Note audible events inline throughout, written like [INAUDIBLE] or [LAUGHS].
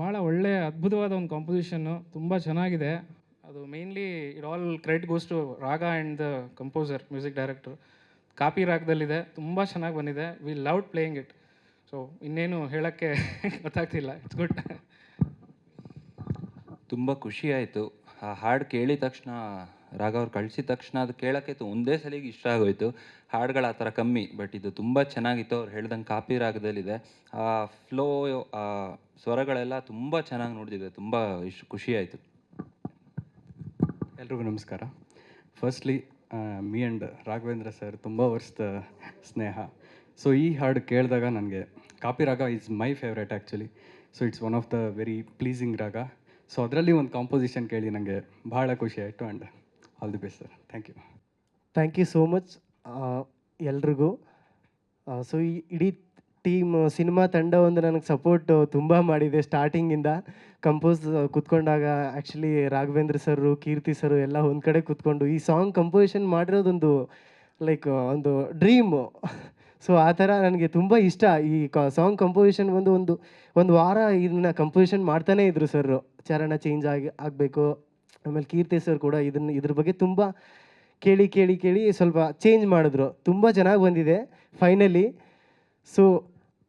ಭಾಳ ಒಳ್ಳೆಯ ಅದ್ಭುತವಾದ ಒಂದು ಕಾಂಪೋಸಿಷನ್ನು ತುಂಬ ಚೆನ್ನಾಗಿದೆ. ಅದು mainly it all credit goes to raga and the composer music director Kapi ರಾಗದಲ್ಲಿದೆ. ತುಂಬ ಚೆನ್ನಾಗಿ ಬಂದಿದೆ. We love playing it so ಇನ್ನೇನು ಹೇಳೋಕ್ಕೆ [LAUGHS] ಗೊತ್ತಾಗ್ತಿಲ್ಲ. ಇಟ್ಸ್ ಗುಡ್ ತುಂಬ ಖುಷಿ ಆಯಿತು. ಆ ಹಾಡು ಕೇಳಿದ ತಕ್ಷಣ ರಾಗ ಅವ್ರು ಕಳಿಸಿದ ತಕ್ಷಣ ಅದು ಕೇಳೋಕ್ಕೆ ಒಂದೇ ಸಲಿಗೆ ಇಷ್ಟ ಆಗೋಯ್ತು. ಹಾಡುಗಳು ಆ ಥರ ಕಮ್ಮಿ ಬಟ್ ಇದು ತುಂಬ ಚೆನ್ನಾಗಿತ್ತು. ಅವ್ರು ಹೇಳ್ದಂಗೆ ಕಾಪಿ ರಾಗದಲ್ಲಿದೆ. ಆ ಫ್ಲೋ ಆ ಸ್ವರಗಳೆಲ್ಲ ತುಂಬ ಚೆನ್ನಾಗಿ ನೋಡಿದಿದೆ ತುಂಬ ಇಷ್ಟು ಖುಷಿ ಆಯಿತು. ಎಲ್ರಿಗೂ ನಮಸ್ಕಾರ. Firstly me and Raghavendra sir ತುಂಬ ವರ್ಷದ ಸ್ನೇಹ. ಸೊ ಈ ಹಾಡು ಕೇಳಿದಾಗ ನನಗೆ Kapi raga is my favourite actually so it's one of the very pleasing raga. So ಅದರಲ್ಲಿ ಒಂದು ಕಾಂಪೋಸಿಷನ್ ಕೇಳಿ ನನಗೆ ಭಾಳ ಖುಷಿ ಆಯಿತು and all the best sir thank you thank you so much ಎಲ್ರಿಗೂ. ಸೊ ಈ ಇಡೀ ಟೀಮ್ ಸಿನಿಮಾ ತಂಡ ಒಂದು ನನಗೆ ಸಪೋರ್ಟ್ ತುಂಬ ಮಾಡಿದೆ ಸ್ಟಾರ್ಟಿಂಗಿಂದ compose ಕೂತ್ಕೊಂಡಾಗ actually Raghavendra sir Keerthi sir ಎಲ್ಲ ಒಂದು ಕಡೆ ಕೂತ್ಕೊಂಡು ಈ ಸಾಂಗ್ ಕಂಪೋಸಿಷನ್ ಮಾಡಿರೋದೊಂದು ಲೈಕ್ ಒಂದು ಡ್ರೀಮು ಸೊ ಆ ಥರ ನನಗೆ ತುಂಬ ಇಷ್ಟ. ಈ ಸಾಂಗ್ ಕಂಪೋಸಿಷನ್ ಒಂದು ಒಂದು ಒಂದು ವಾರ ಇದನ್ನ ಕಂಪೋಸಿಷನ್ ಮಾಡ್ತಾನೇ ಇದ್ರು ಸರ್ ಚರಣ ಚೇಂಜ್ ಆಗಿ, ಆಗಬೇಕು. ಆಮೇಲೆ ಕೀರ್ತಿ ಸರ್ ಕೂಡ ಇದನ್ನು ಇದ್ರ ಬಗ್ಗೆ ತುಂಬ ಕೇಳಿ ಕೇಳಿ ಕೇಳಿ ಸ್ವಲ್ಪ ಚೇಂಜ್ ಮಾಡಿದ್ರು. ತುಂಬ ಚೆನ್ನಾಗಿ ಬಂದಿದೆ finally so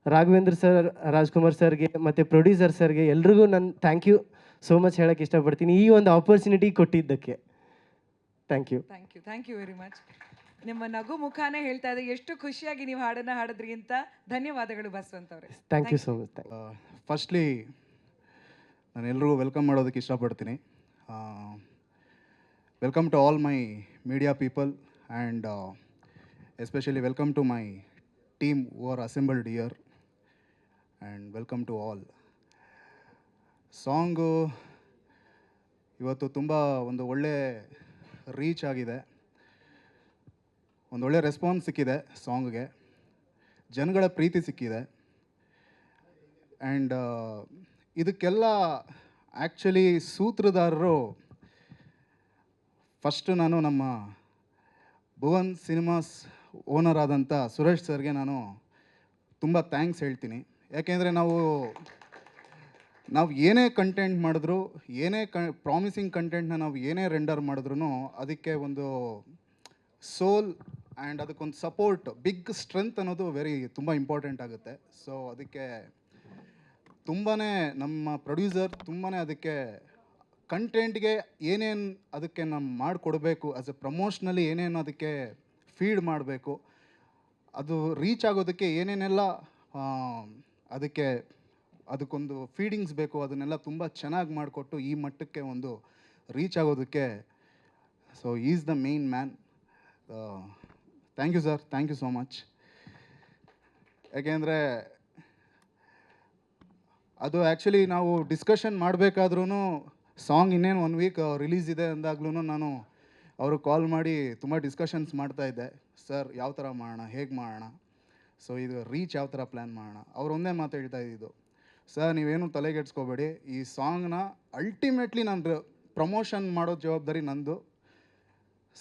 Raghavendra sir Rajkumar ಸರ್ಗೆ ಮತ್ತು ಪ್ರೊಡ್ಯೂಸರ್ ಸರ್ಗೆ ಎಲ್ರಿಗೂ ನಾನು ಥ್ಯಾಂಕ್ ಯು ಸೋ ಮಚ್ ಹೇಳೋಕ್ಕೆ ಇಷ್ಟಪಡ್ತೀನಿ. ಈ ಒಂದು ಆಪರ್ಚುನಿಟಿ ಕೊಟ್ಟಿದ್ದಕ್ಕೆ. Thank you thank you thank you very much ನಿಮ್ಮ ನಗು ಮುಖಾನೇ ಹೇಳ್ತಾ ಇದೆ ಎಷ್ಟು ಖುಷಿಯಾಗಿ ನೀವು ಹಾಡನ್ನು ಹಾಡಿದ್ರಿ ಅಂತ ಧನ್ಯವಾದಗಳು ಬಸ್ ಅವರೇ. Thank you so much firstly ನಾನು ಎಲ್ರಿಗೂ ವೆಲ್ಕಮ್ ಮಾಡೋದಕ್ಕೆ ಇಷ್ಟಪಡ್ತೀನಿ. Welcome to all my media people and especially welcome to my team who are assembled here and welcome to all song ಇವತ್ತು ತುಂಬ ಒಂದು ಒಳ್ಳೆ ರೀಚ್ ಆಗಿದೆ. ಒಂದು ಒಳ್ಳೆ ರೆಸ್ಪಾನ್ಸ್ ಸಿಕ್ಕಿದೆ ಸಾಂಗ್ಗೆ ಜನಗಳ ಪ್ರೀತಿ ಸಿಕ್ಕಿದೆ. ಆ್ಯಂಡ್ ಇದಕ್ಕೆಲ್ಲ ಆ್ಯಕ್ಚುಲಿ ಸೂತ್ರಧಾರರು ಫಸ್ಟು ನಾನು ನಮ್ಮ ಭುವನ್ ಸಿನಿಮಾಸ್ ಓನರ್ ಆದಂಥ ಸುರೇಶ್ ಸರ್ಗೆ ನಾನು ತುಂಬ ಥ್ಯಾಂಕ್ಸ್ ಹೇಳ್ತೀನಿ. ಯಾಕೆಂದರೆ ನಾವು ನಾವು ಏನೇ ಕಂಟೆಂಟ್ ಮಾಡಿದ್ರು, ಏನೇ ಕ ಪ್ರಾಮಿಸಿಂಗ್ ಕಂಟೆಂಟ್ನ ನಾವು ಏನೇ ರೆಂಡರ್ ಮಾಡಿದ್ರು ಅದಕ್ಕೆ ಒಂದು ಸೋಲ್ ಆ್ಯಂಡ್ ಅದಕ್ಕೊಂದು ಸಪೋರ್ಟ್ ಬಿಗ್ ಸ್ಟ್ರೆಂತ್ ಅನ್ನೋದು ವೆರಿ ತುಂಬ ಇಂಪಾರ್ಟೆಂಟ್ ಆಗುತ್ತೆ. ಸೊ ಅದಕ್ಕೆ ತುಂಬಾ ನಮ್ಮ ಪ್ರೊಡ್ಯೂಸರ್ ತುಂಬಾ ಅದಕ್ಕೆ ಕಂಟೆಂಟ್ಗೆ ಏನೇನು ಅದಕ್ಕೆ ನಾವು ಮಾಡಿಕೊಡ್ಬೇಕು ಆ್ಯಸ್ ಎ ಪ್ರಮೋಷ್ನಲ್ಲಿ ಏನೇನು ಅದಕ್ಕೆ ಫೀಡ್ ಮಾಡಬೇಕು, ಅದು ರೀಚ್ ಆಗೋದಕ್ಕೆ ಏನೇನೆಲ್ಲ ಅದಕ್ಕೆ ಅದಕ್ಕೊಂದು ಫೀಡಿಂಗ್ಸ್ ಬೇಕು, ಅದನ್ನೆಲ್ಲ ತುಂಬ ಚೆನ್ನಾಗಿ ಮಾಡಿಕೊಟ್ಟು ಈ ಮಟ್ಟಕ್ಕೆ ಒಂದು ರೀಚ್ ಆಗೋದಕ್ಕೆ. So is the main man thank you sir thank you so much ಯಾಕೆಂದರೆ ಅದು ಆ್ಯಕ್ಚುಲಿ ನಾವು ಡಿಸ್ಕಷನ್ ಮಾಡಬೇಕಾದ್ರೂ ಸಾಂಗ್ ಇನ್ನೇನು ಒನ್ ವೀಕ್ ರಿಲೀಸ್ ಇದೆ ಅಂದಾಗ್ಲೂ ನಾನು ಅವರು ಕಾಲ್ ಮಾಡಿ ತುಂಬ ಡಿಸ್ಕಷನ್ಸ್ ಮಾಡ್ತಾ ಇದ್ದೆ. ಸರ್ ಯಾವ ಥರ ಮಾಡೋಣ? ಹೇಗೆ ಮಾಡೋಣ? ಸೊ ಇದು ರೀಚ್ ಯಾವ ಥರ ಪ್ಲ್ಯಾನ್ ಮಾಡೋಣ? ಅವ್ರು ಒಂದೇ ಮಾತು ಹೇಳ್ತಾ ಇದ್ದಿದ್ದು. ಸರ್ ನೀವೇನು ತಲೆಗೆಡ್ಸ್ಕೋಬೇಡಿ. ಈ ಸಾಂಗ್ನ ಅಲ್ಟಿಮೇಟ್ಲಿ ನಾನು ಪ್ರಮೋಷನ್ ಮಾಡೋ ಜವಾಬ್ದಾರಿ ನಂದು.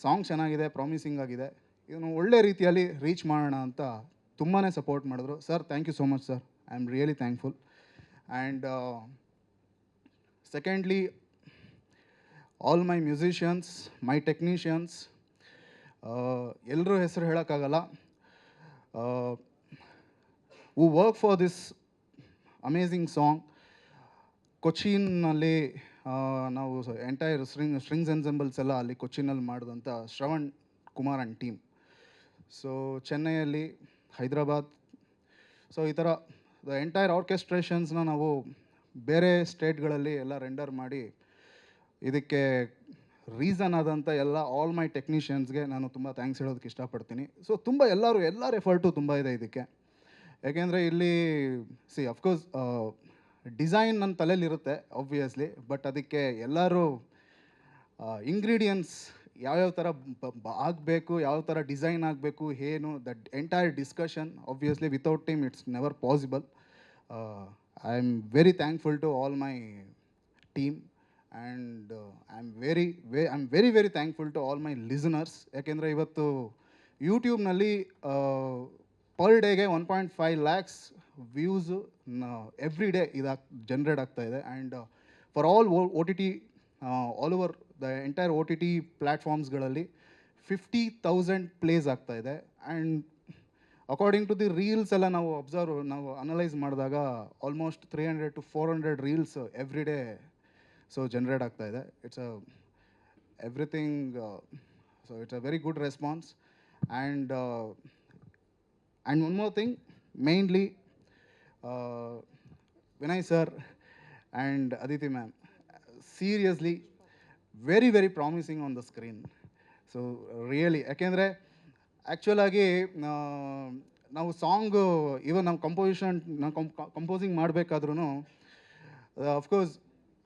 ಸಾಂಗ್ ಚೆನ್ನಾಗಿದೆ ಪ್ರಾಮಿಸಿಂಗ್ ಆಗಿದೆ. ಇದನ್ನು ಒಳ್ಳೆ ರೀತಿಯಲ್ಲಿ ರೀಚ್ ಮಾಡೋಣ ಅಂತ ತುಂಬಾ ಸಪೋರ್ಟ್ ಮಾಡಿದ್ರು. Sir thank you so much sir I am really thankful and secondly all my musicians my technicians ಎಲ್ಲರೂ ಹೆಸರು ಹೇಳೋಕ್ಕಾಗಲ್ಲ. We work for this amazing song ಕೊಚ್ಚಿನಲ್ಲಿ ನಾವು ಎಂಟೈರ್ ಸ್ಟ್ರಿಂಗ್ ಸ್ಟ್ರಿಂಗ್ಸ್ ಎನ್ಸೆಂಬಲ್ಸ್ ಎಲ್ಲ ಅಲ್ಲಿ ಕೊಚ್ಚಿನಲ್ಲಿ ಮಾಡಿದಂಥ Shravan Kumar and team so ಚೆನ್ನೈಯಲ್ಲಿ Hyderabad so ಈ ಥರ ದ ಎಂಟೈರ್ ಆರ್ಕೆಸ್ಟ್ರೇಷನ್ಸ್ನ ನಾವು ಬೇರೆ ಸ್ಟೇಟ್ಗಳಲ್ಲಿ ಎಲ್ಲ ರೆಂಡರ್ ಮಾಡಿ ಇದಕ್ಕೆ ರೀಸನ್ ಆದಂಥ ಎಲ್ಲ ಆಲ್ ಮೈ ಟೆಕ್ನಿಷಿಯನ್ಸ್ಗೆ ನಾನು ತುಂಬ ಥ್ಯಾಂಕ್ಸ್ ಹೇಳೋದಕ್ಕೆ ಇಷ್ಟಪಡ್ತೀನಿ. ಸೊ ತುಂಬ ಎಲ್ಲರೂ, ಎಲ್ಲರ ಎಫರ್ಟು ತುಂಬ ಇದೆ ಇದಕ್ಕೆ. ಯಾಕೆಂದರೆ ಇಲ್ಲಿ ಸಿ ಅಫ್ಕೋರ್ಸ್ ಡಿಸೈನ್ ನನ್ನ ತಲೆಯಲ್ಲಿರುತ್ತೆ ಆಬ್ವಿಯಸ್ಲಿ ಬಟ್ ಅದಕ್ಕೆ ಎಲ್ಲರೂ ಇಂಗ್ರೀಡಿಯೆಂಟ್ಸ್ ಯಾವ್ಯಾವ ಥರ ಆಗಬೇಕು, ಯಾವ ಥರ ಡಿಸೈನ್ ಆಗಬೇಕು, ಏನು that entire discussion obviously without team it's never possible I am very thankful to all my team and I am very we I am very very thankful to all my listeners ಯಾಕೆಂದರೆ ಇವತ್ತು ಯೂಟ್ಯೂಬ್ನಲ್ಲಿ per ಡೇಗೆ one point five lakhs views every day ಇದಾಗ್ generate ಆಗ್ತಾ ಇದೆ. And for all O T T all over the entire O T T ಪ್ಲ್ಯಾಟ್ಫಾರ್ಮ್ಸ್ಗಳಲ್ಲಿ fifty thousand plays ಆಗ್ತಾ ಇದೆ. And according to the reels ಎಲ್ಲ ನಾವು ಅಬ್ಸರ್ವ್ ನಾವು analyse ಮಾಡಿದಾಗ almost three hundred to four hundred reels every day so generate ಆಗ್ತಾ ಇದೆ. It's uh everything so it's a very good response and and one more thing mainly Vinay sir and Aditi ma'am seriously very very promising on the screen so really ಯಾಕೆಂದರೆ ಆ್ಯಕ್ಚುಲಾಗಿ ನಾವು song even ನಾವು composition ನಾವು composing ಮಾಡಬೇಕಾದ್ರೂ of course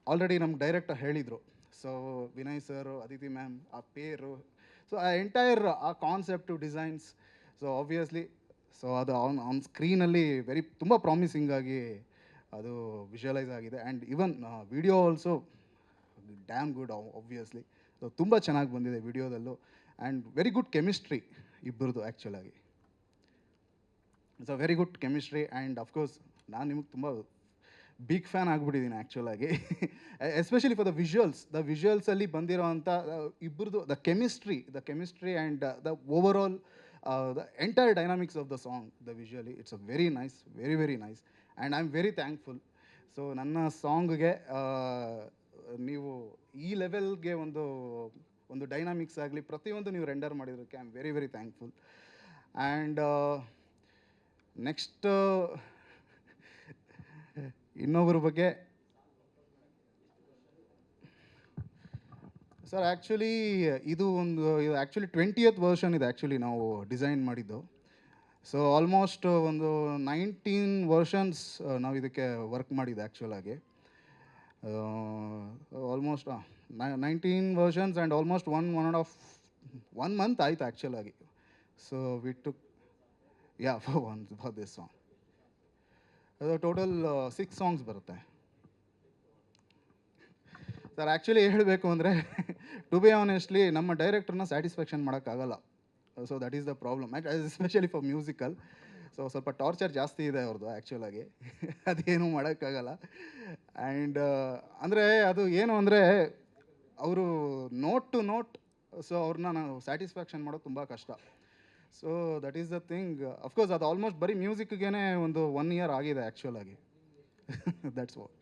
already ನಮ್ಗೆ director ಹೇಳಿದರು. So Vinay sir Aditi ma'am ಆ pair so ಆ ಎಂಟೈರ್ ಆ concept designs so obviously so ಅದು ಆನ್ ಆನ್ ಸ್ಕ್ರೀನಲ್ಲಿ ವೆರಿ ತುಂಬ ಪ್ರಾಮಿಸಿಂಗ್ ಆಗಿ ಅದು ವಿಜುವಲೈಸ್ ಆಗಿದೆ. And even video also damn good obviously so ತುಂಬ ಚೆನ್ನಾಗಿ ಬಂದಿದೆ ವಿಡಿಯೋದಲ್ಲೂ ಆ್ಯಂಡ್ ವೆರಿ ಗುಡ್ ಕೆಮಿಸ್ಟ್ರಿ ಇಬ್ಬರದು ಆ್ಯಕ್ಚುಲಾಗಿ a very good chemistry and of course ನಾನು ನಿಮಗೆ ತುಂಬ ಬಿಗ್ ಫ್ಯಾನ್ ಆಗಿಬಿಟ್ಟಿದ್ದೀನಿ ಆ್ಯಕ್ಚುಲಾಗಿ especially for the visuals the ವಿಜುವಲ್ಸಲ್ಲಿ ಬಂದಿರೋವಂಥ ಇಬ್ಬರದು the chemistry the chemistry and the over the entire dynamics of the song the visually it's a very nice very very nice and I am very thankful so ನನ್ನ ಸಾಂಗ್ಗೆ ನೀವು ಈ ಲೆವೆಲ್ಗೆ ಒಂದು ಒಂದು dynamics ಆಗಲಿ, ಪ್ರತಿಯೊಂದು ನೀವು render ಮಾಡಿರೋದಕ್ಕೆ I am very very thankful and next ಇನ್ನೊಬ್ಬರ ಬಗ್ಗೆ. ಸರ್ ಆ್ಯಕ್ಚುಲಿ ಇದು ಒಂದು, ಇದು ಆ್ಯಕ್ಚುಲಿ ಟ್ವೆಂಟಿಯತ್ ವರ್ಷನ್ ಇದೆ ಆ್ಯಕ್ಚುಲಿ ನಾವು ಡಿಸೈನ್ ಮಾಡಿದ್ದು. ಸೊ ಆಲ್ಮೋಸ್ಟ್ ಒಂದು ನೈನ್ಟೀನ್ ವರ್ಷನ್ಸ್ ನಾವು ಇದಕ್ಕೆ ವರ್ಕ್ ಮಾಡಿದ್ದು ಆ್ಯಕ್ಚುಲಾಗಿ almost nineteen versions and almost one one and of one month ಆಯ್ತು ಆ್ಯಕ್ಚುಲಾಗಿ so we to yeah one for this song ಅದು ಟೋಟಲ್ ಸಿಕ್ಸ್ ಸಾಂಗ್ಸ್ ಬರುತ್ತೆ. ಸರ್ ಆ್ಯಕ್ಚುಲಿ ಹೇಳಬೇಕು ಅಂದರೆ ಟು ಬಿ ಆನೆಸ್ಟ್ಲಿ ನಮ್ಮ ಡೈರೆಕ್ಟರ್ನ ಸ್ಯಾಟಿಸ್ಫ್ಯಾಕ್ಷನ್ ಮಾಡೋಕ್ಕಾಗಲ್ಲ. So that is the problem especially for musical so ಸ್ವಲ್ಪ torture ಜಾಸ್ತಿ ಇದೆ ಅವ್ರದ್ದು ಆ್ಯಕ್ಚುಲಾಗಿ [LAUGHS] ಅದೇನು ಮಾಡೋಕ್ಕಾಗಲ್ಲ. ಆ್ಯಂಡ್ ಅಂದರೆ ಅದು ಏನು ಅಂದರೆ ಅವರು ನೋಟ್ ಟು ನೋಟ್ ಸೊ ಅವ್ರನ್ನ ನಾವು ಸ್ಯಾಟಿಸ್ಫ್ಯಾಕ್ಷನ್ ಮಾಡೋದು ತುಂಬ ಕಷ್ಟ. So that is the thing of course ಅದು ಆಲ್ಮೋಸ್ಟ್ ಬರೀ ಮ್ಯೂಸಿಕ್ಗೇ ಒಂದು ಒನ್ ಇಯರ್ ಆಗಿದೆ ಆ್ಯಕ್ಚುಲಾಗಿ that's what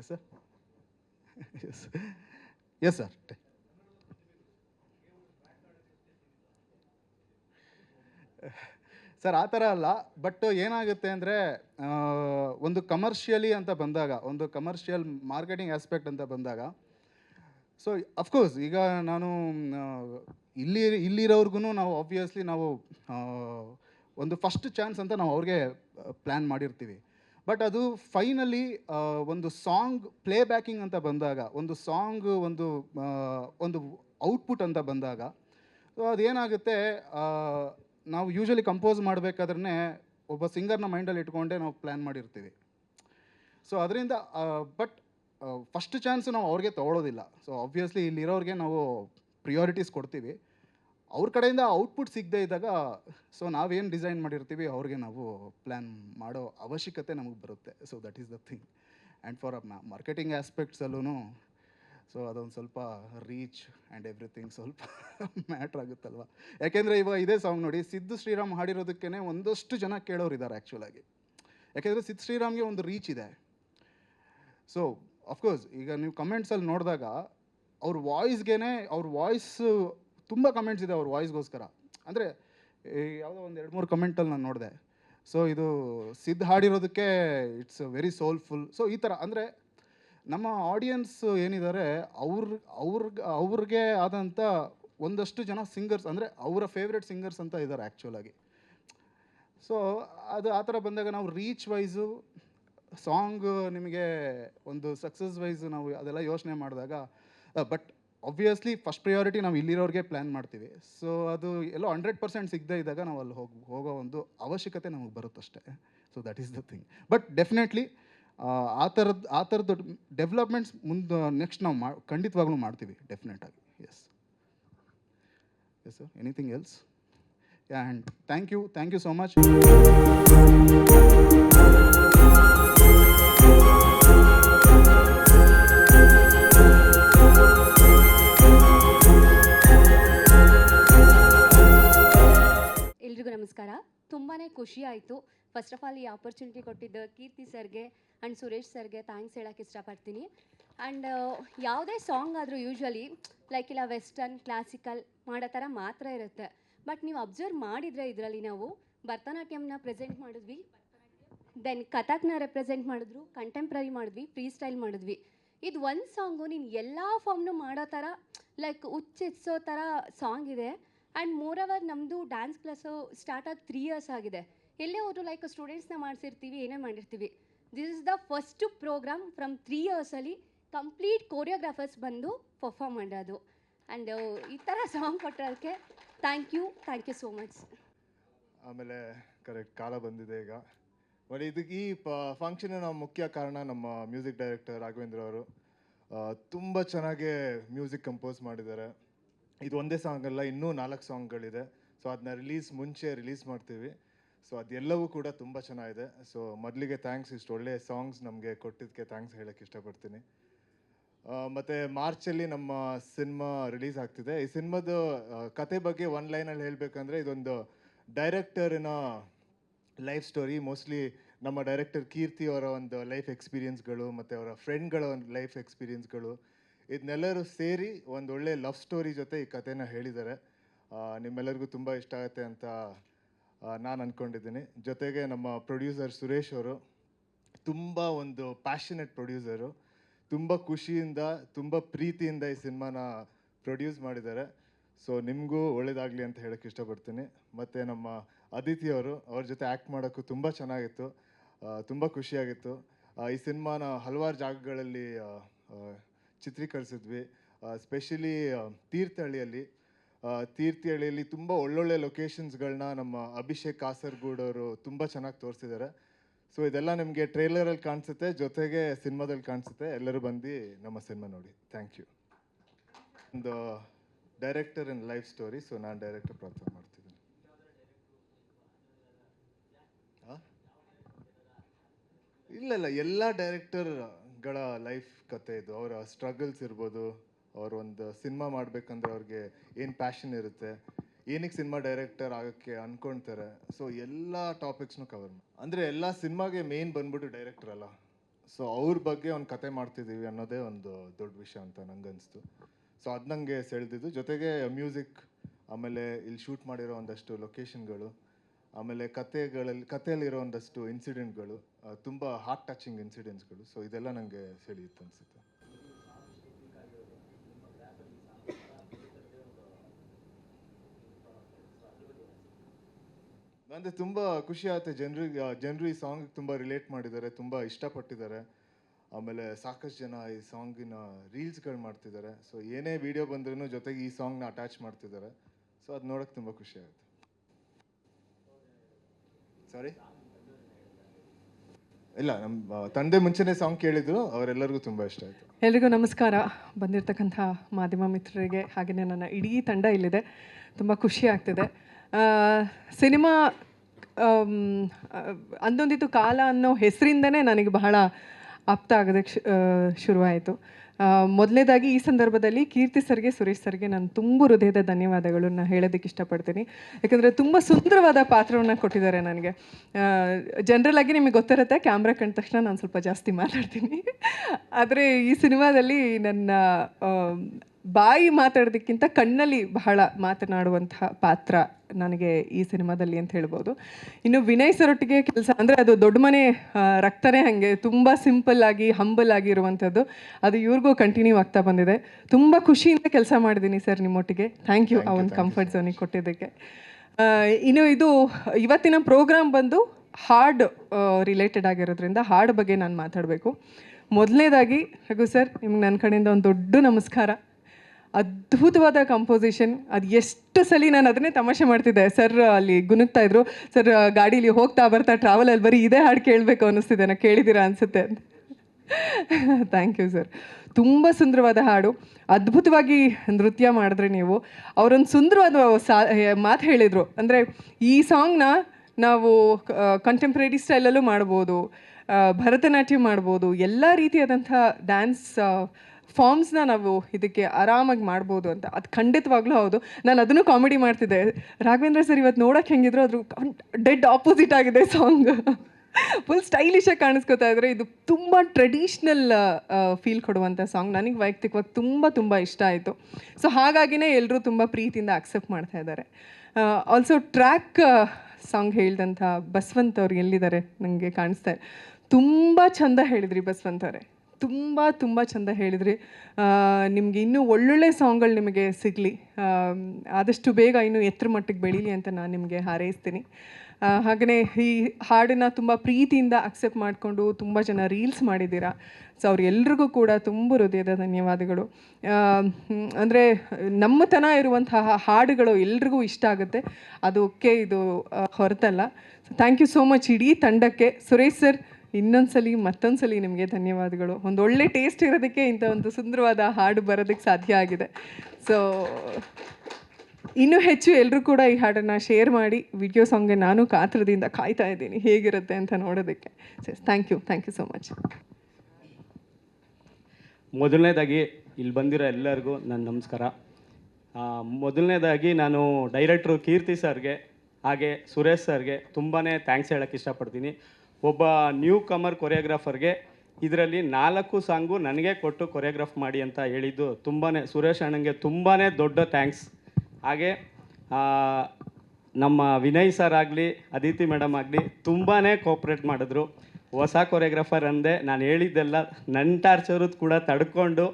yes sir yes yes sir sir, ಆ ಥರ ಅಲ್ಲ. ಬಟ್ ಏನಾಗುತ್ತೆ ಅಂದರೆ ಒಂದು ಕಮರ್ಷಿಯಲಿ ಅಂತ ಬಂದಾಗ, ಒಂದು ಕಮರ್ಷಿಯಲ್ ಮಾರ್ಕೆಟಿಂಗ್ ಆಸ್ಪೆಕ್ಟ್ ಅಂತ ಬಂದಾಗ ಸೊ ಅಫ್ಕೋರ್ಸ್ ಈಗ ನಾನು ಇಲ್ಲಿ ಇಲ್ಲಿರೋರ್ಗು ನಾವು ಆಬ್ವಿಯಸ್ಲಿ ನಾವು ಒಂದು ಫಸ್ಟ್ ಚಾನ್ಸ್ ಅಂತ ನಾವು ಅವ್ರಿಗೆ ಪ್ಲ್ಯಾನ್ ಮಾಡಿರ್ತೀವಿ. ಬಟ್ ಅದು ಫೈನಲಿ ಒಂದು ಸಾಂಗ್ ಪ್ಲೇ ಬ್ಯಾಕಿಂಗ್ ಅಂತ ಬಂದಾಗ, ಒಂದು ಸಾಂಗ್ ಒಂದು ಒಂದು ಔಟ್ಪುಟ್ ಅಂತ ಬಂದಾಗ ಸೊ ಅದೇನಾಗುತ್ತೆ ನಾವು ಯೂಶಲಿ ಕಂಪೋಸ್ ಮಾಡಬೇಕಾದ್ರೆ ಒಬ್ಬ ಸಿಂಗರ್ನ ಮೈಂಡಲ್ಲಿ ಇಟ್ಕೊಂಡೇ ನಾವು ಪ್ಲ್ಯಾನ್ ಮಾಡಿರ್ತೀವಿ. ಸೊ ಅದರಿಂದ ಬಟ್ ಫಸ್ಟ್ ಚಾನ್ಸ್ ನಾವು ಅವ್ರಿಗೆ ತೊಗೊಳೋದಿಲ್ಲ. ಸೊ ಆಬ್ವಿಯಸ್ಲಿ ಇಲ್ಲಿರೋರಿಗೆ ನಾವು ಪ್ರಿಯಾರಿಟೀಸ್ ಕೊಡ್ತೀವಿ. ಅವ್ರ ಕಡೆಯಿಂದ ಔಟ್ಪುಟ್ ಸಿಗದೇ ಇದ್ದಾಗ ಸೊ ನಾವೇನು ಡಿಸೈನ್ ಮಾಡಿರ್ತೀವಿ, ಅವ್ರಿಗೆ ನಾವು ಪ್ಲ್ಯಾನ್ ಮಾಡೋ ಅವಶ್ಯಕತೆ ನಮಗೆ ಬರುತ್ತೆ. So that is the thing and for marketing ಆಸ್ಪೆಕ್ಟ್ಸಲ್ಲೂ so ಅದೊಂದು ಸ್ವಲ್ಪ ರೀಚ್ ಆ್ಯಂಡ್ ಎವ್ರಿಥಿಂಗ್ ಸ್ವಲ್ಪ [LAUGHS] ಮ್ಯಾಟ್ರ್ ಆಗುತ್ತಲ್ವ? ಯಾಕೆಂದರೆ ಇವಾಗ ಇದೇ ಸಾಂಗ್ ನೋಡಿ, ಸಿದ್ದು ಶ್ರೀರಾಮ್ ಹಾಡಿರೋದಕ್ಕೇ ಒಂದಷ್ಟು ಜನ ಕೇಳೋರು ಇದ್ದಾರೆ ಆ್ಯಕ್ಚುಲಾಗಿ ಯಾಕೆಂದರೆ ಸಿದ್ದು ಶ್ರೀರಾಮ್ಗೆ ಒಂದು ರೀಚ್ ಇದೆ. ಸೊ ಅಫ್ಕೋರ್ಸ್ ಈಗ ನೀವು ಕಮೆಂಟ್ಸಲ್ಲಿ ನೋಡಿದಾಗ ಅವ್ರ ವಾಯ್ಸ್ಗೇ ಅವ್ರ ವಾಯ್ಸ್ ತುಂಬ ಕಮೆಂಟ್ಸ್ ಇದೆ ಅವ್ರ ವಾಯ್ಸ್ಗೋಸ್ಕರ ಅಂದರೆ ಯಾವುದೋ ಒಂದು ಎರಡು ಮೂರು ಕಮೆಂಟಲ್ಲಿ ನಾನು ನೋಡಿದೆ. ಸೊ ಇದು ಸಿದ್ಧ ಹಾಡಿರೋದಕ್ಕೆ ಇಟ್ಸ್ ವೆರಿ ಸೋಲ್ಫುಲ್ ಸೊ ಈ ಥರ ಅಂದರೆ ನಮ್ಮ ಆಡಿಯನ್ಸ್ ಏನಿದ್ದಾರೆ ಅವ್ರ ಅವ್ರಿಗೆ ಅವ್ರಿಗೆ ಆದಂಥ ಒಂದಷ್ಟು ಜನ ಸಿಂಗರ್ಸ್ ಅಂದರೆ ಅವರ ಫೇವ್ರೆಟ್ ಸಿಂಗರ್ಸ್ ಅಂತ ಇದ್ದಾರೆ ಆ್ಯಕ್ಚುಲಾಗಿ ಸೊ ಅದು ಆ ಥರ ಬಂದಾಗ ನಾವು ರೀಚ್ ವೈಸು ಸಾಂಗ್ ನಿಮಗೆ ಒಂದು ಸಕ್ಸಸ್ ವೈಸ್ ನಾವು ಅದೆಲ್ಲ ಯೋಚನೆ ಮಾಡಿದಾಗ ಬಟ್ ಆಬ್ವಿಯಸ್ಲಿ ಫಸ್ಟ್ ಪ್ರಿಯಾರಿಟಿ ನಾವು ಇಲ್ಲಿರೋರಿಗೆ ಪ್ಲ್ಯಾನ್ ಮಾಡ್ತೀವಿ. ಸೊ ಅದು ಎಲ್ಲೋ ಹಂಡ್ರೆಡ್ ಪರ್ಸೆಂಟ್ ಸಿಗದೆ ಇದ್ದಾಗ ನಾವು ಅಲ್ಲಿ ಹೋಗಿ, ಹೋಗೋ ಒಂದು ಅವಶ್ಯಕತೆ ನಮಗೆ ಬರುತ್ತಷ್ಟೇ. So that is the thing but definitely ಆ ಥರದ್ದು ಆ ಥರದ್ದು ಡೆವಲಪ್ಮೆಂಟ್ಸ್ ಮುಂದೆ ನೆಕ್ಸ್ಟ್ ನಾವು ಮಾ, ಖಂಡಿತವಾಗ್ಲೂ ಮಾಡ್ತೀವಿ ಡೆಫಿನೆಟಾಗಿ yes yes anything else and thank you thank you so much ಎಲ್ರಿಗೂ ನಮಸ್ಕಾರ. ತುಂಬಾ ಖುಷಿ ಆಯಿತು. ಫಸ್ಟ್ ಆಫ್ ಆಲ್ ಈ ಆಪರ್ಚುನಿಟಿ ಕೊಟ್ಟಿದ್ದ ಕೀರ್ತಿ ಸರ್ಗೆ ಆ್ಯಂಡ್ ಸುರೇಶ್ ಸರ್ಗೆ ಥ್ಯಾಂಕ್ಸ್ ಹೇಳೋಕ್ಕೆ ಇಷ್ಟಪಡ್ತೀನಿ. ಆ್ಯಂಡ್ ಯಾವುದೇ ಸಾಂಗ್ ಆದರೂ ಯೂಶ್ವಲಿ ಲೈಕ್ ಇಲ್ಲ ವೆಸ್ಟರ್ನ್ ಕ್ಲಾಸಿಕಲ್ ಮಾಡೋ ಥರ ಮಾತ್ರ ಇರುತ್ತೆ. ಬಟ್ ನೀವು ಅಬ್ಸರ್ವ್ ಮಾಡಿದರೆ ಇದರಲ್ಲಿ ನಾವು ಭರತನಾಟ್ಯಂನ ಪ್ರೆಸೆಂಟ್ ಮಾಡಿದ್ವಿ ದೆನ್ ಕಥಕ್ನ ರೆಪ್ರೆಸೆಂಟ್ ಮಾಡಿದ್ರು ಕಂಟೆಂಪ್ರರಿ ಮಾಡಿದ್ವಿ ಫ್ರೀ ಸ್ಟೈಲ್ ಮಾಡಿದ್ವಿ. ಇದು ಒಂದು ಸಾಂಗು ನೀನು ಎಲ್ಲ ಫಾರ್ಮ್ನು ಮಾಡೋ ಥರ ಲೈಕ್ ಹುಚ್ಚೆಚ್ಚೋ ಥರ ಸಾಂಗ್ ಇದೆ. ಆ್ಯಂಡ್ ಮೋರ್ ಅವರ್ ನಮ್ಮದು ಡ್ಯಾನ್ಸ್ ಕ್ಲಾಸು ಸ್ಟಾರ್ಟ್ ಆಗಿ ತ್ರೀ ಇಯರ್ಸ್ ಆಗಿದೆ. ಎಲ್ಲೇ ಹೋದ್ರು ಲೈಕ್ ಸ್ಟೂಡೆಂಟ್ಸ್ನ ಮಾಡಿಸಿರ್ತೀವಿ, ಏನೇ ಮಾಡಿರ್ತೀವಿ. This is the first programme from three ಇಯರ್ಸಲ್ಲಿ complete choreographers ಬಂದು ಪರ್ಫಾರ್ಮ್ ಮಾಡೋದು. ಆ್ಯಂಡ್ ಈ ಥರ song ಕೊಟ್ಟೋದಕ್ಕೆ thank you thank you so much ಆಮೇಲೆ ಕರೆಕ್ಟ್ ಕಾಲ ಬಂದಿದೆ ಈಗ. ಬಟ್ ಇದಕ್ಕೆ ಈ ಪ ಫಂಕ್ಷನ್ ಮುಖ್ಯ ಕಾರಣ ನಮ್ಮ ಮ್ಯೂಸಿಕ್ ಡೈರೆಕ್ಟರ್ ರಾಘವೇಂದ್ರ ಅವರು. ತುಂಬ ಚೆನ್ನಾಗಿ ಮ್ಯೂಸಿಕ್ ಕಂಪೋಸ್ ಮಾಡಿದ್ದಾರೆ. ಇದು ಒಂದೇ ಸಾಂಗ್ ಅಲ್ಲ, ಇನ್ನೂ ನಾಲ್ಕು ಸಾಂಗ್ಗಳಿದೆ ಸೊ ಅದನ್ನ ರಿಲೀಸ್ ಮುಂಚೆ ರಿಲೀಸ್ ಮಾಡ್ತೀವಿ. ಸೊ ಅದೆಲ್ಲವೂ ಕೂಡ ತುಂಬ ಚೆನ್ನಾಗಿದೆ. ಸೊ ಮೊದಲಿಗೆ ಥ್ಯಾಂಕ್ಸ್ ಇಷ್ಟು ಒಳ್ಳೆಯ ಸಾಂಗ್ಸ್ ನಮಗೆ ಕೊಟ್ಟಿದ್ದಕ್ಕೆ ಥ್ಯಾಂಕ್ಸ್ ಹೇಳೋಕ್ಕೆ ಇಷ್ಟಪಡ್ತೀನಿ. ಮತ್ತು ಮಾರ್ಚಲ್ಲಿ ನಮ್ಮ ಸಿನಿಮಾ ರಿಲೀಸ್ ಆಗ್ತಿದೆ. ಈ ಸಿನಿಮಾದ ಕತೆ ಬಗ್ಗೆ ಒನ್ ಲೈನಲ್ಲಿ ಹೇಳಬೇಕಂದ್ರೆ ಇದೊಂದು ಡೈರೆಕ್ಟರಿನ ಲೈಫ್ ಸ್ಟೋರಿ ಮೋಸ್ಟ್ಲಿ ನಮ್ಮ ಡೈರೆಕ್ಟರ್ ಕೀರ್ತಿ ಅವರ ಒಂದು ಲೈಫ್ ಎಕ್ಸ್ಪೀರಿಯನ್ಸ್ಗಳು ಮತ್ತು ಅವರ ಫ್ರೆಂಡ್ಗಳ ಒಂದು ಲೈಫ್ ಎಕ್ಸ್ಪೀರಿಯನ್ಸ್ಗಳು ಇದನ್ನೆಲ್ಲರೂ ಸೇರಿ ಒಂದು ಒಳ್ಳೆ ಲವ್ ಸ್ಟೋರಿ ಜೊತೆ ಈ ಕಥೆನ ಹೇಳಿದ್ದಾರೆ. ನಿಮ್ಮೆಲ್ಲರಿಗೂ ತುಂಬ ಇಷ್ಟ ಆಗುತ್ತೆ ಅಂತ ನಾನು ಅಂದ್ಕೊಂಡಿದ್ದೀನಿ ಜೊತೆಗೆ ನಮ್ಮ ಪ್ರೊಡ್ಯೂಸರ್ ಸುರೇಶ್ ಅವರು ತುಂಬ ಒಂದು ಪ್ಯಾಷನೆಟ್ ಪ್ರೊಡ್ಯೂಸರು ತುಂಬ ಖುಷಿಯಿಂದ, ತುಂಬ ಪ್ರೀತಿಯಿಂದ ಈ ಸಿನಿಮಾನ ಪ್ರೊಡ್ಯೂಸ್ ಮಾಡಿದ್ದಾರೆ. ಸೊ ನಿಮಗೂ ಒಳ್ಳೇದಾಗಲಿ ಅಂತ ಹೇಳಕ್ಕೆ ಇಷ್ಟಪಡ್ತೀನಿ. ಮತ್ತು ನಮ್ಮ ಅದಿತಿ ಅವರು ಜೊತೆ ಆ್ಯಕ್ಟ್ ಮಾಡೋಕ್ಕೂ ತುಂಬ ಚೆನ್ನಾಗಿತ್ತು. ತುಂಬ ಖುಷಿಯಾಗಿತ್ತು. ಈ ಸಿನಿಮಾನ ಹಲವಾರು ಜಾಗಗಳಲ್ಲಿ ಚಿತ್ರೀಕರಿಸಿದ್ವಿ. ಸ್ಪೆಷಲಿ ತೀರ್ಥಹಳ್ಳಿಯಲ್ಲಿ. ತೀರ್ಥಹಳ್ಳಿಯಲ್ಲಿ ತುಂಬ ಒಳ್ಳೊಳ್ಳೆ ಲೊಕೇಶನ್ಸ್ಗಳನ್ನ ನಮ್ಮ ಅಭಿಷೇಕ್ ಕಾಸರ್ಗೂಡ್ ಅವರು ತುಂಬ ಚೆನ್ನಾಗಿ ತೋರಿಸಿದ್ದಾರೆ ಸೊ ಇದೆಲ್ಲ ನಿಮಗೆ ಟ್ರೇಲರಲ್ಲಿ ಕಾಣಿಸುತ್ತೆ, ಜೊತೆಗೆ ಸಿನಿಮಾದಲ್ಲಿ ಕಾಣಿಸುತ್ತೆ. ಎಲ್ಲರೂ ಬಂದು ನಮ್ಮ ಸಿನಿಮಾ ನೋಡಿ. ಥ್ಯಾಂಕ್ ಯು ಒಂದು director in life story so ನಾನು ಡೈರೆಕ್ಟರ್ ಪ್ರಾರ್ಥನೆ ಮಾಡ್ತಿದ್ದೀನಿ? ಇಲ್ಲ ಇಲ್ಲ ಎಲ್ಲ ಡೈರೆಕ್ಟರ್ಗಳ ಲೈಫ್ ಕತೆ ಇದು. ಅವರ ಸ್ಟ್ರಗಲ್ಸ್ ಇರ್ಬೋದು ಅವ್ರ ಒಂದು ಸಿನಿಮಾ ಮಾಡಬೇಕಂದ್ರೆ ಅವ್ರಿಗೆ ಏನು ಪ್ಯಾಷನ್ ಇರುತ್ತೆ, ಏನಕ್ಕೆ ಸಿನಿಮಾ ಡೈರೆಕ್ಟರ್ ಆಗೋಕ್ಕೆ ಅಂದ್ಕೊಳ್ತಾರೆ ಸೊ ಎಲ್ಲ ಟಾಪಿಕ್ಸ್ನು ಕವರ್ ಅಂದರೆ ಎಲ್ಲ ಸಿನಿಮಾಗೆ ಮೇನ್ ಬಂದ್ಬಿಟ್ಟು ಡೈರೆಕ್ಟರ್ ಅಲ್ಲ. ಸೊ ಅವ್ರ ಬಗ್ಗೆ ಒಂದು ಕತೆ ಮಾಡ್ತಿದ್ದೀವಿ ಅನ್ನೋದೇ ಒಂದು ದೊಡ್ಡ ವಿಷಯ ಅಂತ ನಂಗನ್ನಿಸ್ತು ಸೊ ಅದು ನನಗೆ ಸೆಳೆದಿದ್ದು. ಜೊತೆಗೆ ಮ್ಯೂಸಿಕ್ ಆಮೇಲೆ ಇಲ್ಲಿ ಶೂಟ್ ಮಾಡಿರೋ ಒಂದಷ್ಟು ಲೊಕೇಶನ್ಗಳು ಆಮೇಲೆ ಕತೆಗಳಲ್ಲಿ ಕಥೆಯಲ್ಲಿರೋ ಒಂದಷ್ಟು ಇನ್ಸಿಡೆಂಟ್ಗಳು ತುಂಬ ಹಾರ್ಟ್ ಟಚಿಂಗ್ ಇನ್ಸಿಡೆಂಟ್ಸ್ಗಳು ಸೊ ಇದೆಲ್ಲ ನನಗೆ ಸೆಳೆಯುತ್ತೆ ಅನಿಸುತ್ತೆ. ಅಂದರೆ ತುಂಬ ಖುಷಿ ಆಗುತ್ತೆ ಜನರಿಗೆ ಜನರು ಈ ಸಾಂಗ್ ತುಂಬ ರಿಲೇಟ್ ಮಾಡಿದ್ದಾರೆ, ತುಂಬ ಇಷ್ಟಪಟ್ಟಿದ್ದಾರೆ. ಆಮೇಲೆ ಸಾಕಷ್ಟು ಜನ ಈ ಸಾಂಗಿನ ರೀಲ್ಸ್ಗಳು ಮಾಡ್ತಿದ್ದಾರೆ. ಸೊ ಏನೇ ವಿಡಿಯೋ ಬಂದ್ರೂ ಜೊತೆಗೆ ಈ ಸಾಂಗ್ನ ಅಟ್ಯಾಚ್ ಮಾಡ್ತಿದ್ದಾರೆ. ಸೊ ಅದು ನೋಡೋಕ್ಕೆ ತುಂಬ ಖುಷಿ ಆಗುತ್ತೆ ಸಾರಿ ಇಲ್ಲ ನಮ್ಮ ತಂದೆ ಮುಂಚೆನೇ ಸಾಂಗ್ ಕೇಳಿದ್ರು, ಅವರೆಲ್ಲರಿಗೂ ತುಂಬ ಇಷ್ಟ ಆಯಿತು. ಎಲ್ರಿಗೂ ನಮಸ್ಕಾರ. ಬಂದಿರತಕ್ಕಂಥ ಮಾಧ್ಯಮ ಮಿತ್ರರಿಗೆ ಹಾಗೆಯೇ ನನ್ನ ಇಡೀ ತಂಡ ಇಲ್ಲಿದೆ. ತುಂಬ ಖುಷಿ ಆಗ್ತಿದೆ. ಸಿನಿಮಾ ಅಂದೊಂದಿತ್ತು ಕಾಲ ಅನ್ನೋ ಹೆಸರಿಂದನೇ ನನಗೆ ಬಹಳ ಆಪ್ತ ಆಗೋದಕ್ಕೆ ಶುರುವಾಯಿತು. ಮೊದಲನೇದಾಗಿ ಈ ಸಂದರ್ಭದಲ್ಲಿ ಕೀರ್ತಿ ಸರ್ಗೆ, ಸುರೇಶ್ ಸರ್ಗೆ ನಾನು ತುಂಬ ಹೃದಯದ ಧನ್ಯವಾದಗಳನ್ನು ಹೇಳೋದಕ್ಕೆ ಇಷ್ಟಪಡ್ತೀನಿ. ಯಾಕಂದರೆ ತುಂಬ ಸುಂದರವಾದ ಪಾತ್ರವನ್ನು ಕೊಟ್ಟಿದ್ದಾರೆ ನನಗೆ. ಜನರಲ್ ನಿಮಗೆ ಗೊತ್ತಿರುತ್ತೆ ಕ್ಯಾಮ್ರಾ ಕಂಡ ತಕ್ಷಣ ನಾನು ಸ್ವಲ್ಪ ಜಾಸ್ತಿ ಮಾತಾಡ್ತೀನಿ. ಆದರೆ ಈ ಸಿನಿಮಾದಲ್ಲಿ ನನ್ನ ಬಾಯಿ ಮಾತಾಡೋದಕ್ಕಿಂತ ಕಣ್ಣಲ್ಲಿ ಬಹಳ ಮಾತನಾಡುವಂತಹ ಪಾತ್ರ ನನಗೆ ಈ ಸಿನಿಮಾದಲ್ಲಿ ಅಂತ ಹೇಳ್ಬೋದು. ಇನ್ನು ವಿನಯ್ ಸರೊಟ್ಟಿಗೆ ಕೆಲಸ ಅಂದರೆ ಅದು ದೊಡ್ಡ ಮನೆ ರಕ್ತನೇ ಹಾಗೆ ತುಂಬ ಸಿಂಪಲ್ ಆಗಿ ಹಂಬಲ್ ಆಗಿ ಇರುವಂಥದ್ದು. ಅದು ಇವ್ರಿಗೂ ಕಂಟಿನ್ಯೂ ಆಗ್ತಾ ಬಂದಿದೆ. ತುಂಬ ಖುಷಿಯಿಂದ ಕೆಲಸ ಮಾಡಿದ್ದೀನಿ ಸರ್ ನಿಮ್ಮೊಟ್ಟಿಗೆ. ಥ್ಯಾಂಕ್ ಯು ಆ ಒಂದು ಕಂಫರ್ಟ್ ಝೋನಿಗೆ ಕೊಟ್ಟಿದ್ದಕ್ಕೆ. ಇನ್ನು ಇದು ಇವತ್ತಿನ ಪ್ರೋಗ್ರಾಮ್ ಬಂದು ಹಾಡ್ ರಿಲೇಟೆಡ್ ಆಗಿರೋದ್ರಿಂದ ಹಾಡ್ ಬಗ್ಗೆ ನಾನು ಮಾತಾಡಬೇಕು. ಮೊದಲನೇದಾಗಿ ರಘು ಸರ್ ನಿಮ್ಗೆ ನನ್ನ ಕಡೆಯಿಂದ ಒಂದು ದೊಡ್ಡ ನಮಸ್ಕಾರ. ಅದ್ಭುತವಾದ ಕಂಪೋಸಿಷನ್ ಅದು ಎಷ್ಟು ಸಲ ನಾನು ಅದನ್ನೇ ತಮಾಷೆ ಮಾಡ್ತಿದ್ದೆ. ಸರ್ ಅಲ್ಲಿ ಗುನುಗ್ತಾ ಇದ್ರು. ಸರ್ ಗಾಡೀಲಿ ಹೋಗ್ತಾ ಬರ್ತಾ ಟ್ರಾವೆಲಲ್ಲಿ ಬರೀ ಇದೇ ಹಾಡು ಕೇಳಬೇಕು ಅನ್ನಿಸ್ತಿದೆ. ನಾನು ಕೇಳಿದ್ದೀರಾ ಅನಿಸುತ್ತೆ ಅಂತ. ಥ್ಯಾಂಕ್ ಯು ಸರ್ ತುಂಬ ಸುಂದರವಾದ ಹಾಡು. ಅದ್ಭುತವಾಗಿ ನೃತ್ಯ ಮಾಡಿದ್ರಿ ನೀವು. ಅವರೊಂದು ಸುಂದರವಾದ ಸಾ ಮಾತು ಹೇಳಿದರು. ಅಂದರೆ ಈ ಸಾಂಗ್ನ ನಾವು ಕಂಟೆಂಪ್ರರಿ ಸ್ಟೈಲಲ್ಲೂ ಮಾಡ್ಬೋದು. ಭರತನಾಟ್ಯ ಮಾಡ್ಬೋದು. ಎಲ್ಲ ರೀತಿಯಾದಂಥ ಡ್ಯಾನ್ಸ್ ಫಾರ್ಮ್ಸ್ನ ನಾವು ಇದಕ್ಕೆ ಆರಾಮಾಗಿ ಮಾಡ್ಬೋದು ಅಂತ. ಅದು ಖಂಡಿತವಾಗ್ಲೂ ಹೌದು. ನಾನು ಅದನ್ನು ಕಾಮಿಡಿ ಮಾಡ್ತಿದ್ದೆ. ರಾಘವೇಂದ್ರ ಸರ್ ಇವತ್ತು ನೋಡೋಕೆ ಹೆಂಗಿದ್ರು ಅದ್ರ ಡೆಡ್ ಆಪೋಸಿಟ್ ಆಗಿದೆ ಸಾಂಗ್ ಫುಲ್ ಸ್ಟೈಲಿಶಾಗಿ ಕಾಣಿಸ್ಕೊತಾ ಇದ್ರೆ ಇದು ತುಂಬ ಟ್ರೆಡಿಷ್ನಲ್ ಫೀಲ್ ಕೊಡುವಂಥ ಸಾಂಗ್ ನನಗೆ ವೈಯಕ್ತಿಕವಾಗಿ ತುಂಬ ತುಂಬ ಇಷ್ಟ ಆಯಿತು. ಸೊ ಹಾಗಾಗಿನೇ ಎಲ್ಲರೂ ತುಂಬ ಪ್ರೀತಿಯಿಂದ ಅಕ್ಸೆಪ್ಟ್ ಮಾಡ್ತಾ ಇದ್ದಾರೆ. ಆಲ್ಸೋ ಟ್ರ್ಯಾಕ್ ಸಾಂಗ್ ಹೇಳಿದಂಥ ಬಸವಂತ್ ಅವ್ರು ಎಲ್ಲಿದ್ದಾರೆ? ನನಗೆ ಕಾಣಿಸ್ತಾ ತುಂಬ ಚಂದ ಹೇಳಿದ್ರಿ ಬಸವಂತ್ ಅವರೇ. ತುಂಬ ತುಂಬ ಚಂದ ಹೇಳಿದ್ರಿ. ನಿಮಗೆ ಇನ್ನೂ ಒಳ್ಳೊಳ್ಳೆ ಸಾಂಗ್ಗಳು ನಿಮಗೆ ಸಿಗಲಿ. ಆದಷ್ಟು ಬೇಗ ಇನ್ನೂ ಎತ್ತರ ಮಟ್ಟಿಗೆ ಬೆಳೀಲಿ ಅಂತ ನಾನು ನಿಮಗೆ ಹಾರೈಸ್ತೀನಿ. ಹಾಗೆಯೇ ಈ ಹಾಡನ್ನು ತುಂಬ ಪ್ರೀತಿಯಿಂದ ಅಕ್ಸೆಪ್ಟ್ ಮಾಡಿಕೊಂಡು ತುಂಬ ಜನ ರೀಲ್ಸ್ ಮಾಡಿದ್ದೀರಾ. ಸೊ ಅವ್ರೆಲ್ರಿಗೂ ಕೂಡ ತುಂಬ ಹೃದಯದ ಧನ್ಯವಾದಗಳು. ಅಂದರೆ ನಮ್ಮತನ ಇರುವಂತಹ ಹಾಡುಗಳು ಎಲ್ರಿಗೂ ಇಷ್ಟ ಆಗುತ್ತೆ. ಅದಕ್ಕೆ ಇದು ಹೊರತಲ್ಲ. So thank you so much ಇಡೀ ತಂಡಕ್ಕೆ. ಸುರೇಶ್ ಸರ್ ಇನ್ನೊಂದ್ಸಲಿ, ಮತ್ತೊಂದ್ಸಲಿ ನಿಮಗೆ ಧನ್ಯವಾದಗಳು. ಒಂದು ಒಳ್ಳೆ ಟೇಸ್ಟ್ ಇರೋದಕ್ಕೆ ಇಂಥ ಒಂದು ಸುಂದರವಾದ ಹಾಡು ಬರೋದಕ್ಕೆ ಸಾಧ್ಯ ಆಗಿದೆ. ಸೊ ಇನ್ನೂ ಹೆಚ್ಚು ಎಲ್ಲರೂ ಕೂಡ ಈ ಹಾಡನ್ನು ಶೇರ್ ಮಾಡಿ ವಿಡಿಯೋ ಸಾಂಗ್ಗೆ ನಾನು ಕಾತ್ರದಿಂದ ಕಾಯ್ತಾ ಇದ್ದೀನಿ. ಹೇಗಿರುತ್ತೆ ಅಂತ ನೋಡೋದಕ್ಕೆ. Thank you thank you so much ಮೊದಲನೇದಾಗಿ ಇಲ್ಲಿ ಬಂದಿರೋ ಎಲ್ಲರಿಗೂ ನನ್ನ ನಮಸ್ಕಾರ. ಮೊದಲನೇದಾಗಿ ನಾನು ಡೈರೆಕ್ಟ್ರು ಕೀರ್ತಿ ಸರ್ಗೆ, ಹಾಗೆ ಸುರೇಶ್ ಸರ್ಗೆ ತುಂಬಾ ಥ್ಯಾಂಕ್ಸ್ ಹೇಳೋಕ್ಕೆ ಇಷ್ಟಪಡ್ತೀನಿ. ಒಬ್ಬ ನ್ಯೂ ಕಮರ್ ಕೊರಿಯೋಗ್ರಾಫರ್ಗೆ ಇದರಲ್ಲಿ ನಾಲ್ಕು ಸಾಂಗು ನನಗೆ ಕೊಟ್ಟು ಕೊರಿಯೋಗ್ರಾಫ್ ಮಾಡಿ ಅಂತ ಹೇಳಿದ್ದು ತುಂಬಾ ಸುರೇಶ್ ಅಣ್ಣಂಗೆ ತುಂಬಾ ದೊಡ್ಡ ಥ್ಯಾಂಕ್ಸ್ ಹಾಗೆ ನಮ್ಮ ವಿನಯ್ ಸರ್ ಆಗಲಿ ಅದಿತಿ ಮೇಡಮ್ ಆಗಲಿ ತುಂಬಾ ಕೋಪ್ರೇಟ್ ಮಾಡಿದ್ರು. ಹೊಸ ಕೊರಿಯೋಗ್ರಾಫರ್ ಅಂದೆ, ನಾನು ಹೇಳಿದ್ದೆಲ್ಲ ನನ್ನ ಟಾರ್ಚರದ್ದು ಕೂಡ ತಡ್ಕೊಂಡು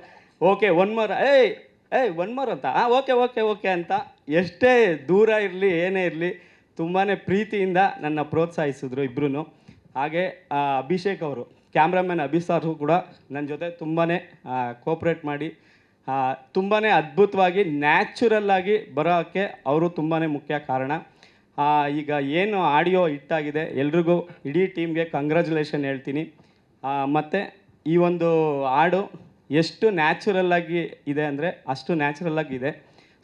ಓಕೆ ಒನ್ ಮೋರ್ ಏಯ್ ಏಯ್ ಒನ್ ಮೋರ್ ಅಂತ? ಹಾಂ ಓಕೆ ಓಕೆ ಓಕೆ ಅಂತ. ಎಷ್ಟೇ ದೂರ ಇರಲಿ, ಏನೇ ಇರಲಿ ತುಂಬಾ ಪ್ರೀತಿಯಿಂದ ನನ್ನ ಪ್ರೋತ್ಸಾಹಿಸಿದ್ರು ಇಬ್ಬರೂ ಹಾಗೆ ಅಭಿಷೇಕ್ ಅವರು ಕ್ಯಾಮ್ರಾಮ್ಯಾನ್ ಅಭಿ ಸಾರು ಕೂಡ ನನ್ನ ಜೊತೆ ತುಂಬಾ ಕೋಪ್ರೇಟ್ ಮಾಡಿ ತುಂಬಾ ಅದ್ಭುತವಾಗಿ ನ್ಯಾಚುರಲ್ಲಾಗಿ ಬರೋಕ್ಕೆ ಅವರು ತುಂಬಾ ಮುಖ್ಯ ಕಾರಣ. ಈಗ ಏನು ಆಡಿಯೋ ಹಿಟ್ಟಾಗಿದೆ, ಎಲ್ರಿಗೂ ಇಡೀ ಟೀಮ್ಗೆ ಕಂಗ್ರ್ಯಾಚುಲೇಷನ್ ಹೇಳ್ತೀನಿ. ಮತ್ತು ಈ ಒಂದು ಹಾಡು ಎಷ್ಟು ನ್ಯಾಚುರಲ್ಲಾಗಿ ಇದೆ ಅಂದರೆ ಅಷ್ಟು ನ್ಯಾಚುರಲ್ ಇದೆ.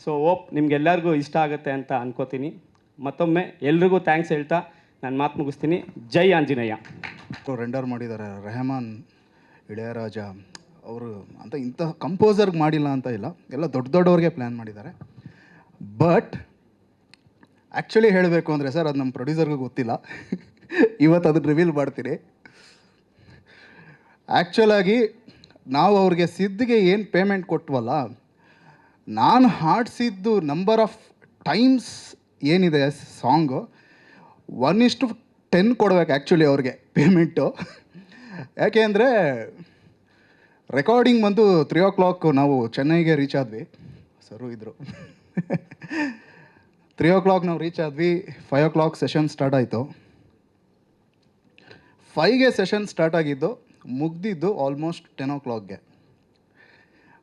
ಸೊ ಓಪ್ ನಿಮ್ಗೆಲ್ಲರಿಗೂ ಇಷ್ಟ ಆಗುತ್ತೆ ಅಂತ ಅನ್ಕೋತೀನಿ. ಮತ್ತೊಮ್ಮೆ ಎಲ್ರಿಗೂ ಥ್ಯಾಂಕ್ಸ್ ಹೇಳ್ತಾ ನಾನು ಮಾತು ಮುಗಿಸ್ತೀನಿ. ಜೈ ಆಂಜನೇಯ. ರೆಂಡರ್ ಮಾಡಿದ್ದಾರೆ. ರೆಹಮಾನ್ ಇಳೆಯರಾಜ ಅವರು ಅಂತ ಇಂಥ ಕಂಪೋಸರ್ಗೆ ಮಾಡಿಲ್ಲ ಅಂತ ಇಲ್ಲ. ಎಲ್ಲ ದೊಡ್ಡ ದೊಡ್ಡವ್ರಿಗೆ ಪ್ಲ್ಯಾನ್ ಮಾಡಿದ್ದಾರೆ. ಬಟ್ ಆ್ಯಕ್ಚುಲಿ ಹೇಳಬೇಕು ಅಂದರೆ ಸರ್ ಅದು ನಮ್ಮ ಪ್ರೊಡ್ಯೂಸರ್ಗೂ ಗೊತ್ತಿಲ್ಲ. ಇವತ್ತು ಅದನ್ನು ರಿವೀಲ್ ಮಾಡ್ತೀನಿ. ಆ್ಯಕ್ಚುಲಾಗಿ ನಾವು ಅವ್ರಿಗೆ ಸಿದ್ಧಿಗೆ ಏನು ಪೇಮೆಂಟ್ ಕೊಟ್ವಲ್ಲ, ನಾನು ಹಾಡಿಸಿದ್ದು ನಂಬರ್ ಆಫ್ ಟೈಮ್ಸ್ ಏನಿದೆ ಸಾಂಗು ಒನ್ ಇಷ್ಟು ಟೆನ್ ಕೊಡ್ಬೇಕು ಆ್ಯಕ್ಚುಲಿ ಅವ್ರಿಗೆ ಪೇಮೆಂಟು ಯಾಕೆ ಅಂದರೆ ರೆಕಾರ್ಡಿಂಗ್ ಬಂದು ತ್ರೀ ಓ ಕ್ಲಾಕ್ ನಾವು ಚೆನ್ನೈಗೆ ರೀಚ್ ಆದ್ವಿ. ಸರು ಇದ್ದರು ತ್ರೀ ಓ ಕ್ಲಾಕ್ ನಾವು ರೀಚ್ ಆದ್ವಿ. Five o'clock session start ಆಯಿತು ಫೈವ್ಗೆ ಸೆಷನ್ ಸ್ಟಾರ್ಟ್ ಆಗಿದ್ದು ಮುಗ್ದಿದ್ದು ಆಲ್ಮೋಸ್ಟ್ ಟೆನ್ ಓ ಕ್ಲಾಕ್ಗೆ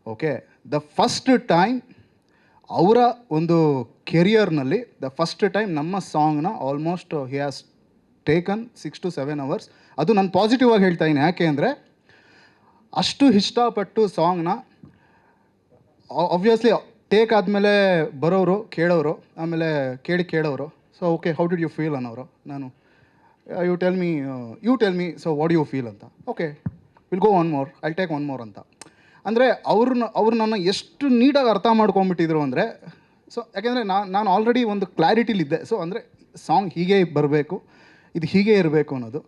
ಓಕೆ ದ ಫಸ್ಟ್ ಟೈಮ್ ಅವರ ಒಂದು ಕೆರಿಯರ್ನಲ್ಲಿ ದ ಫಸ್ಟ್ ಟೈಮ್ ನಮ್ಮ ಸಾಂಗ್ನ almost he has taken six to seven hours ಅದು ನಾನು ಪಾಸಿಟಿವ್ ಆಗಿ ಹೇಳ್ತಾ ಇದ್ದೀನಿ. ಯಾಕೆ ಅಂದರೆ, ಅಷ್ಟು ಇಷ್ಟಪಟ್ಟು ಸಾಂಗ್ನ ಆಬ್ವಿಯಸ್ಲಿ ಟೇಕ್ ಆದಮೇಲೆ ಬರೋರು ಕೇಳೋರು ಆಮೇಲೆ ಕೇಳಿ ಕೇಳೋರು so okay how did you feel ಅನ್ನೋರು ನಾನು you tell me you tell me so what you feel ಅಂತ. Okay will go one more I take one more ಅಂತ. ಅಂದರೆ, ಅವ್ರನ್ನ, ಅವ್ರು ನನ್ನ ಎಷ್ಟು ನೀಟಾಗಿ ಅರ್ಥ ಮಾಡ್ಕೊಂಬಿಟ್ಟಿದ್ರು ಅಂದರೆ ಸೊ ಯಾಕೆಂದರೆ ನಾನು ನಾನು ಆಲ್ರೆಡಿ ಒಂದು ಕ್ಲಾರಿಟಿಲಿದ್ದೆ ಸೊ ಅಂದರೆ ಸಾಂಗ್ ಹೀಗೆ ಬರಬೇಕು, ಇದು ಹೀಗೆ ಇರಬೇಕು ಅನ್ನೋದು.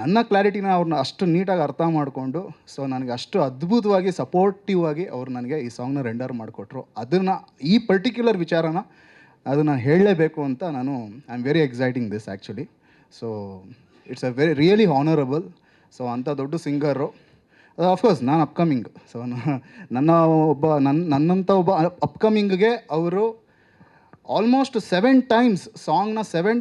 ನನ್ನ ಕ್ಲಾರಿಟಿನ ಅವ್ರನ್ನ ಅಷ್ಟು ನೀಟಾಗಿ ಅರ್ಥ ಮಾಡಿಕೊಂಡು ಸೊ ನನಗೆ ಅಷ್ಟು ಅದ್ಭುತವಾಗಿ ಸಪೋರ್ಟಿವ್ ಆಗಿ ಅವ್ರು ನನಗೆ ಈ ಸಾಂಗ್ನ ರೆಂಡರ್ ಮಾಡಿಕೊಟ್ರು. ಅದನ್ನು, ಈ ಪರ್ಟಿಕ್ಯುಲರ್ ವಿಚಾರನ ಅದನ್ನು ನಾನು ಹೇಳಲೇಬೇಕು ಅಂತ ನಾನು I am very exciting this actually so it's a very really honourable so ಅಂಥ ದೊಡ್ಡ ಸಿಂಗರು ಅಫ್ಕೋರ್ಸ್ ನಾನು ಅಪ್ಕಮಿಂಗ್ ಸೊ [LAUGHS] ನನ್ನ ಒಬ್ಬ ನನ್ನ ನನ್ನಂಥ ಒಬ್ಬ ಅಪ್ಕಮಿಂಗ್ಗೆ ಅವರು ಆಲ್ಮೋಸ್ಟ್ ಸೆವೆನ್ ಟೈಮ್ಸ್ ಸಾಂಗ್ನ ಸೆವೆನ್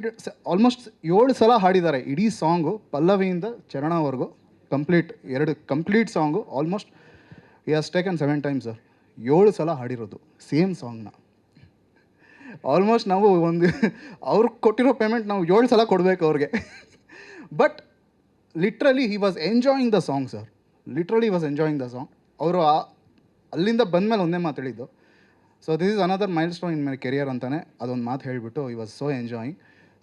ಆಲ್ಮೋಸ್ಟ್ ಏಳು ಸಲ ಹಾಡಿದ್ದಾರೆ. ಇಡೀ ಸಾಂಗು ಪಲ್ಲವಿಯಿಂದ ಚರಣವರೆಗೂ ಕಂಪ್ಲೀಟ್ ಎರಡು ಕಂಪ್ಲೀಟ್ ಸಾಂಗು ಆಲ್ಮೋಸ್ಟ್ ಈ has taken seven times sir ಏಳು ಸಲ ಹಾಡಿರೋದು ಸೇಮ್ ಸಾಂಗ್ನ ಆಲ್ಮೋಸ್ಟ್ ನಾವು ಒಂದು ಅವ್ರಿಗೆ ಕೊಟ್ಟಿರೋ ಪೇಮೆಂಟ್ ನಾವು ಏಳು ಸಲ ಕೊಡಬೇಕು ಅವ್ರಿಗೆ. But literally he was enjoying the song sir literally was enjoying the song ಅವರು ಅಲ್ಲಿಂದ ಬಂದ ಮೇಲೆ ಒಂದೇ ಮಾತು ಹೇಳಿದ್ದು. So this is another milestone in my career ಅಂತಾನೆ ಅದೊಂದು ಮಾತು ಹೇಳಿಬಿಟ್ಟು ಈ ವಾಸ್ ಸೋ ಎಂಜಾಯಿಂಗ್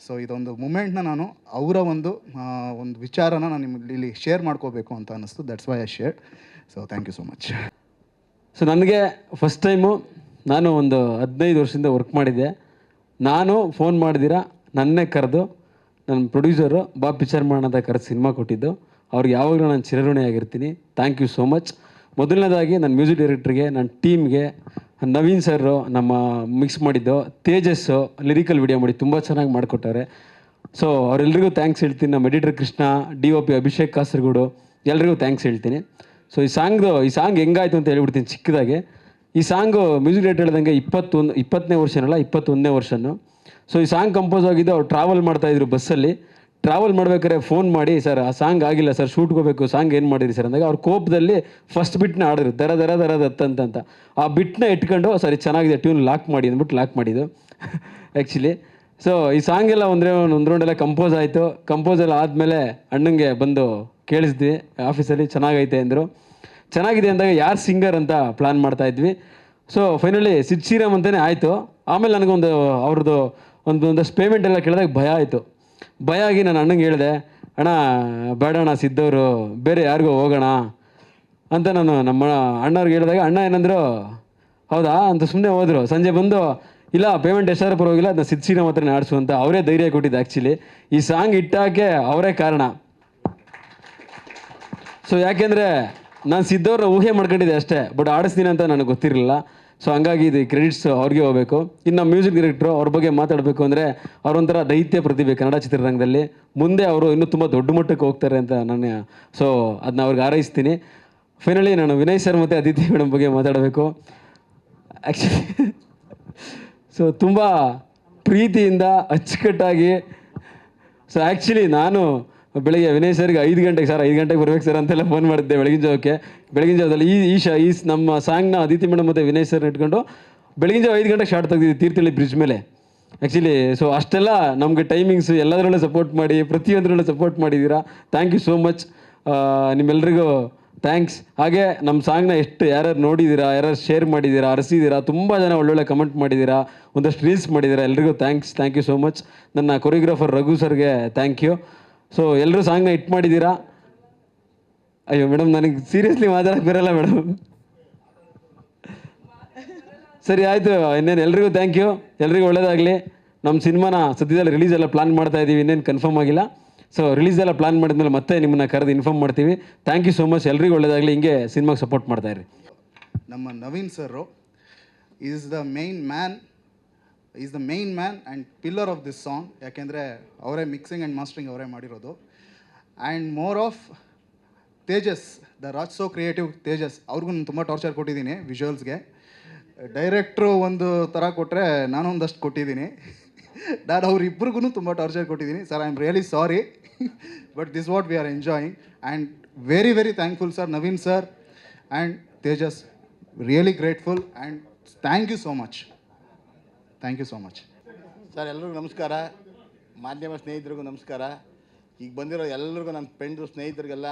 ಸೊ ಇದೊಂದು ಮೂಮೆಂಟ್ನ ನಾನು ಅವರ ಒಂದು ಒಂದು ವಿಚಾರನ ನಾನು ನಿಮ್ಮಲ್ಲಿ ಇಲ್ಲಿ ಶೇರ್ ಮಾಡ್ಕೋಬೇಕು ಅಂತ ಅನ್ನಿಸ್ತು. That's why I share so thank you so much so ನನಗೆ ಫಸ್ಟ್ ಟೈಮು ನಾನು ಒಂದು ಹದಿನೈದು ವರ್ಷದಿಂದ ವರ್ಕ್ ಮಾಡಿದ್ದೆ. ನಾನು ಫೋನ್ ಮಾಡಿದಿರ ನನ್ನೇ ಕರೆದು ನನ್ನ ಪ್ರೊಡ್ಯೂಸರು ಬಾ ಪಿಕ್ಚರ್ ಮಾಡೋದ ಕರೆದು ಸಿನಿಮಾ ಕೊಟ್ಟಿದ್ದು. ಅವ್ರಿಗೆ ಯಾವಾಗಲೂ ನಾನು ಚಿರಋಣಿಯಾಗಿರ್ತೀನಿ. ಥ್ಯಾಂಕ್ ಯು ಸೋ ಮಚ್ ಮೊದಲನೇದಾಗಿ ನನ್ನ ಮ್ಯೂಸಿಕ್ ಡೈರೆಕ್ಟ್ರಿಗೆ ನನ್ನ ಟೀಮ್ಗೆ ನವೀನ್ ಸರ್ ನಮ್ಮ ಮಿಕ್ಸ್ ಮಾಡಿದ್ದು ತೇಜಸ್ಸು ಲಿರಿಕಲ್ ವಿಡಿಯೋ ಮಾಡಿ ತುಂಬ ಚೆನ್ನಾಗಿ ಮಾಡಿಕೊಟ್ಟವ್ರೆ. ಸೊ ಅವರೆಲ್ಲರಿಗೂ ಥ್ಯಾಂಕ್ಸ್ ಹೇಳ್ತೀನಿ. ನಮ್ಮ editor Krishna D O P Abhishek Kasaragod, ಎಲ್ರಿಗೂ ಥ್ಯಾಂಕ್ಸ್ ಹೇಳ್ತೀನಿ. ಸೊ ಈ ಸಾಂಗ್ದು ಈ ಸಾಂಗ್ ಹೆಂಗಾಯ್ತು ಅಂತ ಹೇಳ್ಬಿಡ್ತೀನಿ ಚಿಕ್ಕದಾಗಿ. ಈ ಸಾಂಗು ಮ್ಯೂಸಿಕ್ ಡೈರೆಕ್ಟರ್ ಹೇಳ್ದಂಗೆ ಇಪ್ಪತ್ತೊಂದು, ಇಪ್ಪತ್ತನೇ ವರ್ಷನಲ್ಲ, ಇಪ್ಪತ್ತೊಂದನೇ ವರ್ಷನು. ಸೊ ಈ ಸಾಂಗ್ ಕಂಪೋಸ್ ಆಗಿದ್ದು ಅವ್ರು ಟ್ರಾವೆಲ್ ಮಾಡ್ತಾಯಿದ್ರು ಬಸ್ಸಲ್ಲಿ ಟ್ರಾವೆಲ್ ಮಾಡ್ಬೇಕಾದ್ರೆ ಫೋನ್ ಮಾಡಿ, ಸರ್, ಆ ಸಾಂಗ್ ಆಗಿಲ್ಲ, ಸರ್ ಶೂಟ್ಗೆ ಹೋಗ್ಬೇಕು ಸಾಂಗ್ ಏನು ಮಾಡಿರಿ, ಸರ್? ಅಂದಾಗ ಅವ್ರ ಕೋಪದಲ್ಲಿ ಫಸ್ಟ್ ಬಿಟ್ನ ಆಡಿದ್ರು ದರ ದರ ದರ ದತ್ತಂತ ಆ ಬಿಟ್ನ ಇಟ್ಕೊಂಡು ಸರಿ, ಚೆನ್ನಾಗಿದೆ ಟ್ಯೂನ್ ಲಾಕ್ ಮಾಡಿ ಅಂದ್ಬಿಟ್ಟು ಲಾಕ್ ಮಾಡಿದ್ದು. [LAUGHS] ಆ್ಯಕ್ಚುಲಿ ಸೊ ಈ ಸಾಂಗ್ ಎಲ್ಲ ಒಂದ್ರೆ ಒಂದು ರೌಂಡೆಲ್ಲ ಕಂಪೋಸ್ ಆಯಿತು. ಕಂಪೋಸ್ ಎಲ್ಲ ಆದಮೇಲೆ ಅಣ್ಣಂಗೆ ಬಂದು ಕೇಳಿಸ್ದ್ವಿ ಆಫೀಸಲ್ಲಿ ಚೆನ್ನಾಗೈತೆ ಅಂದರು. ಚೆನ್ನಾಗಿದೆ ಅಂದಾಗ ಯಾರು ಸಿಂಗರ್ ಅಂತ ಪ್ಲ್ಯಾನ್ ಮಾಡ್ತಾ ಇದ್ವಿ. ಸೊ ಫೈನಲಿ ಸಿದ್ ಶ್ರೀರಾಮ್ ಅಂತಲೇ ಆಯಿತು. ಆಮೇಲೆ ನನಗೊಂದು ಅವ್ರದ್ದು ಒಂದು ಒಂದಷ್ಟು ಪೇಮೆಂಟ್ ಎಲ್ಲ ಕೇಳಿದಾಗ ಭಯ ಆಯಿತು. ಭಯ ಆಗಿ ನಾನು ಅಣ್ಣಂಗೆ ಹೇಳಿದೆ, ಅಣ್ಣ, ಬೇಡ ಅಣ್ಣ, ಸಿದ್ದವರು, ಬೇರೆ ಯಾರಿಗೋ ಹೋಗೋಣ. ಅಂತ ನಾನು ನಮ್ಮ ಅಣ್ಣವ್ರಿಗೆ ಹೇಳಿದಾಗ, ಅಣ್ಣ ಏನಂದ್ರು, ಹೌದಾ? ಅಂತ ಸುಮ್ಮನೆ ಹೋದರು. ಸಂಜೆ ಬಂದು, ಇಲ್ಲ ಪೇಮೆಂಟ್ ಎಷ್ಟಾದ್ರೂ ಪರವಾಗಿಲ್ಲ ಅದನ್ನ ಸಿದ್ಧ ಸಿನಿಮಾ ಹತ್ರನೇ ಆಡಿಸು ಅಂತ ಅವರೇ ಧೈರ್ಯ ಕೊಟ್ಟಿದ್ದು ಆ್ಯಕ್ಚುಲಿ ಈ ಸಾಂಗ್ ಇಟ್ಟಾಕೆ ಅವರೇ ಕಾರಣ. ಸೊ ಯಾಕೆಂದರೆ ನಾನು ಸಿದ್ದವ್ರನ್ನ ಊಹೆ ಮಾಡ್ಕೊಂಡಿದ್ದೆ ಅಷ್ಟೇ ಬಟ್ ಆಡಿಸ್ತೀನಿ ಅಂತ ನನಗೆ ಗೊತ್ತಿರಲಿಲ್ಲ. ಸೊ ಹಂಗಾಗಿ ಇದು ಕ್ರೆಡಿಟ್ಸ್ ಅವ್ರಿಗೆ ಹೋಗಬೇಕು. ಇನ್ನು ಮ್ಯೂಸಿಕ್ ಡೈರೆಕ್ಟ್ರು ಅವ್ರ ಬಗ್ಗೆ ಮಾತಾಡಬೇಕು ಅಂದರೆ ಅವರೊಂಥರ ದೈತ್ಯ ಪ್ರತಿಭೆ ಕನ್ನಡ ಚಿತ್ರರಂಗದಲ್ಲಿ. ಮುಂದೆ ಅವರು ಇನ್ನೂ ತುಂಬ ದೊಡ್ಡ ಮಟ್ಟಕ್ಕೆ ಹೋಗ್ತಾರೆ ಅಂತ ನಾನು ಸೊ ಅದನ್ನ ಅವ್ರಿಗೆ ಹಾರೈಸ್ತೀನಿ. ಫೈನಲಿ ನಾನು ವಿನಯ್ ಸರ್ ಮತ್ತು ಅದಿತಿ ಮೇಡಮ್ ಬಗ್ಗೆ ಮಾತಾಡಬೇಕು. ಆ್ಯಕ್ಚುಲಿ ಸೊ [LAUGHS] ತುಂಬ ಪ್ರೀತಿಯಿಂದ ಅಚ್ಚುಕಟ್ಟಾಗಿ ಸೊ ಆ್ಯಕ್ಚುಲಿ ನಾನು ಬೆಳಿಗ್ಗೆ ವಿನಯ್ ಸರ್ಗೆ ಐದು ಗಂಟೆಗೆ, ಸರ್ ಐದು ಗಂಟೆಗೆ ಬರ್ಬೇಕು ಸರ್ ಅಂತೆಲ್ಲ ಫೋನ್ ಮಾಡಿದ್ದೆ ಬೆಳಗಿನ ಜಾವಕ್ಕೆ. ಬೆಳಗಿನ ಜಾವದಲ್ಲಿ ಈ ಈ ಶಾ, ಈ ನಮ್ಮ ಸಾಂಗ್ನ ಅದಿತಿ ಮೇಡಮ್ ಮತ್ತು ವಿನಯ್ ಸರ್ ಇಟ್ಕೊಂಡು ಬೆಳಗಿನ ಜಾವ ಐದು ಗಂಟೆಗೆ ಶಾರ್ಟ್ ತೆಗ್ದಿದ್ವಿ ತೀರ್ಥಹಳ್ಳಿ ಬ್ರಿಡ್ಜ್ ಮೇಲೆ. ಆ್ಯಕ್ಚುಲಿ ಸೊ ಅಷ್ಟೆಲ್ಲ ನಮಗೆ ಟೈಮಿಂಗ್ಸ್ ಎಲ್ಲದರಲ್ಲೂ ಸಪೋರ್ಟ್ ಮಾಡಿ, ಪ್ರತಿಯೊಂದರಲ್ಲೂ ಸಪೋರ್ಟ್ ಮಾಡಿದ್ದೀರಾ ಥ್ಯಾಂಕ್ ಯು ಸೋ ಮಚ್ ನಿಮ್ಮೆಲ್ಲರಿಗೂ ಥ್ಯಾಂಕ್ಸ್ ಹಾಗೆ ನಮ್ಮ ಸಾಂಗ್ನ ಎಷ್ಟು ಯಾರ್ಯಾರು ನೋಡಿದ್ದೀರಾ ಯಾರ್ಯಾರು ಶೇರ್ ಮಾಡಿದ್ದೀರಾ ಅರಸಿದ್ದೀರಾ ತುಂಬ ಜನ ಒಳ್ಳೊಳ್ಳೆ ಕಮೆಂಟ್ ಮಾಡಿದ್ದೀರಾ ಒಂದಷ್ಟು ರೀಲ್ಸ್ ಮಾಡಿದ್ದೀರಾ ಎಲ್ರಿಗೂ thanks thank you so much ನನ್ನ ಕೊರಿಯೋಗ್ರಾಫರ್ ರಘು ಸರ್ಗೆ ಥ್ಯಾಂಕ್ ಯು ಸೊ ಎಲ್ಲರೂ ಸಾಂಗ್ನ ಹಿಟ್ ಮಾಡಿದ್ದೀರಾ ಅಯ್ಯೋ ಮೇಡಮ್ ನನಗೆ ಸೀರಿಯಸ್ಲಿ ಮಾತಾಡಕ್ಕೆ ಬರಲ್ಲ ಮೇಡಮ್ ಸರಿ, ಆಯಿತು. ಇನ್ನೇನು, ಎಲ್ರಿಗೂ ಥ್ಯಾಂಕ್ ಯು ಎಲ್ರಿಗೂ ಒಳ್ಳೇದಾಗಲಿ. ನಮ್ಮ ಸಿನಿಮಾನ ಸದ್ಯದಲ್ಲಿ ರಿಲೀಸ್ ಎಲ್ಲ ಪ್ಲಾನ್ ಮಾಡ್ತಾ ಇದ್ದೀವಿ ಇನ್ನೇನು ಕನ್ಫರ್ಮ್ ಆಗಿಲ್ಲ. ಸೊ ರಿಲೀಸ್ ಎಲ್ಲ ಪ್ಲಾನ್ ಮಾಡಿದ್ಮೇಲೆ ಮತ್ತೆ ನಿಮ್ಮನ್ನ ಕರೆದು ಇನ್ಫಾರ್ಮ್ ಮಾಡ್ತೀವಿ. ಥ್ಯಾಂಕ್ ಯು ಸೋ ಮಚ್ ಎಲ್ರಿಗೂ ಒಳ್ಳೇದಾಗಲಿ. ಹಿಂಗೆ ಸಿನಿಮಾಗೆ ಸಪೋರ್ಟ್ ಮಾಡ್ತಾ ಇರಿ. ನಮ್ಮ Naveen sir is the main man is the main man and pillar of this song ಯಾಕೆಂದರೆ ಅವರೇ ಮಿಕ್ಸಿಂಗ್ ಆ್ಯಂಡ್ ಮಾಸ್ಟ್ರಿಂಗ್ ಅವರೇ ಮಾಡಿರೋದು. And more of Tejas the Raj so creative Tejas, ಅವ್ರಿಗೂ ನಾನು ತುಂಬ ಟಾರ್ಚರ್ ಕೊಟ್ಟಿದ್ದೀನಿ ವಿಜುವಲ್ಸ್ಗೆ ಡೈರೆಕ್ಟ್ರು ಒಂದು ಥರ ಕೊಟ್ಟರೆ ನಾನು ಒಂದಷ್ಟು ಕೊಟ್ಟಿದ್ದೀನಿ. ನಾನು ಅವ್ರಿಬ್ರಿಗೂ ತುಂಬ ಟಾರ್ಚರ್ ಕೊಟ್ಟಿದ್ದೀನಿ. Sir I am really sorry but this what we are enjoying and very very thankful sir Naveen sir and Tejas. Really grateful and thank you so much thank you so much sir ಎಲ್ಲರಿಗೂ ನಮಸ್ಕಾರ. ಮಾಧ್ಯಮ ಸ್ನೇಹಿತರಿಗೂ ನಮಸ್ಕಾರ. ಈಗ ಬಂದಿರೋ ಎಲ್ಲರಿಗೂ ನನ್ನ ಫ್ರೆಂಡ್ರು ಸ್ನೇಹಿತರಿಗೆಲ್ಲ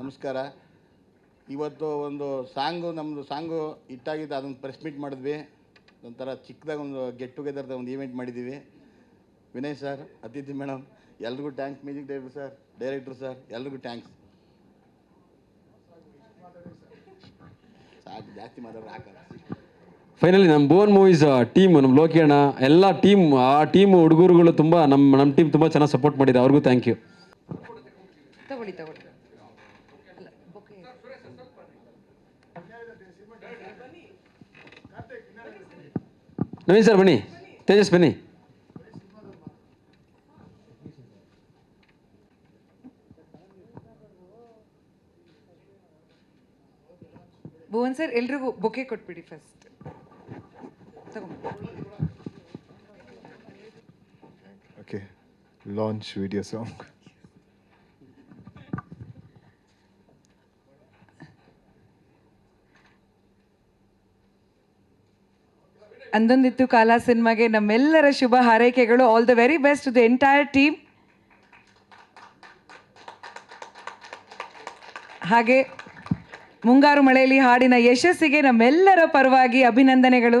ನಮಸ್ಕಾರ. ಇವತ್ತು ಒಂದು ಸಾಂಗು ನಮ್ಮದು ಸಾಂಗು ಇಟ್ಟಾಗಿದ್ದು ಅದನ್ನು ಪ್ರೆಸ್ ಮೀಟ್ ಮಾಡಿದ್ವಿ. ಒಂಥರ ಚಿಕ್ಕದಾಗ ಒಂದು ಗೆಟ್ ಟುಗೆದರ್ದ ಒಂದು ಈವೆಂಟ್ ಮಾಡಿದ್ದೀವಿ. ವಿನಯ್ ಸರ್ ಅತಿಥಿ ಮೇಡಮ್ ಎಲ್ರಿಗೂ thanks music director sir director sir ಎಲ್ರಿಗೂ ಟ್ಯಾಂಕ್ಸ್ ಸಾಕು, ಜಾಸ್ತಿ ಮಾತಾಡೋದು ಹಾಕಲ್ಲ ಫೈನಲಿ ನಮ್ಮ ಬೋನ್ ಮೂವೀಸ್ ಟೀಮ್ ನಮ್ಮ ಲೋಕಿ ಅಣ್ಣ ಎಲ್ಲ ಟೀಮ್ ಆ ಟೀಮ್ ಹುಡುಗರುಗಳು ತುಂಬ ನಮ್ಮ ನಮ್ಮ ಟೀಮ್ ತುಂಬ ಚೆನ್ನಾಗಿ ಸಪೋರ್ಟ್ ಮಾಡಿದೆ ಅವ್ರಿಗೂ ಥ್ಯಾಂಕ್ ಯು ತಗೊಳ್ಳಿ ತಗೊಳ್ಳಿ. ನವೀನ್ ಸರ್ ಬನ್ನಿ. ತೇಜಸ್ ಬನ್ನಿ. ಭುವನ್ ಸರ್ ಎಲ್ರಿಗೂ ಬೊಕೆ ಕೊಟ್ಬಿಡಿ first okay launch video song ಅಂದೊಂದಿತ್ತು ಕಾಲ ಸಿನಿಮಾಗೆ ನಮ್ಮೆಲ್ಲರ ಶುಭ ಹಾರೈಕೆಗಳು. All the very best the entire team ಹಾಗೆ ಮುಂಗಾರು ಮಳೆಯಲ್ಲಿ ಹಾಡಿನ ಯಶಸ್ಸಿಗೆ ನಮ್ಮೆಲ್ಲರ ಪರವಾಗಿ ಅಭಿನಂದನೆಗಳು.